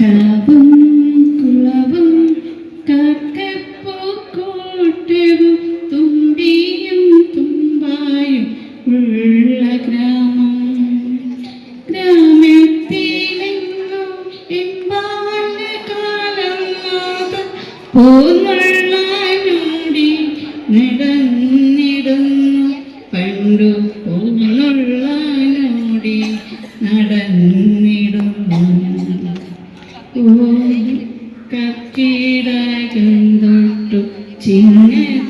കാവും കുളവും കാക്കപ്പൂക്കൂട്ടവും തുമ്പിയും തുമ്പായും ഉള്ള ഗ്രാമം. ഗ്രാമത്തിലെങ്ങോ എമ്പാലകാലം നാഥൻ പോന്നുള്ളൂടി നടന്നിടുന്നു. പണ്ടു പോന്നുള്ളൂടി നടന്നിടുന്നു കക്കിടകം തൊട്ടു ചിങ്ങത്തെ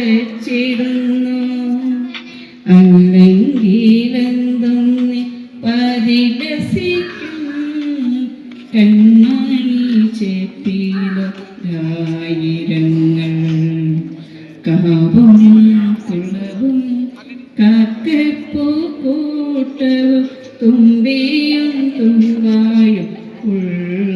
കിതച്ചിടുന്നു അല്ലെങ്കിലെന്തൊന്നി പരിലസിക്കും കണ്ണാണി ചെപ്പിലോ ആയിരങ്ങൾ. കാവും തുമ്പിയും തുമ്പായും ഉള്ള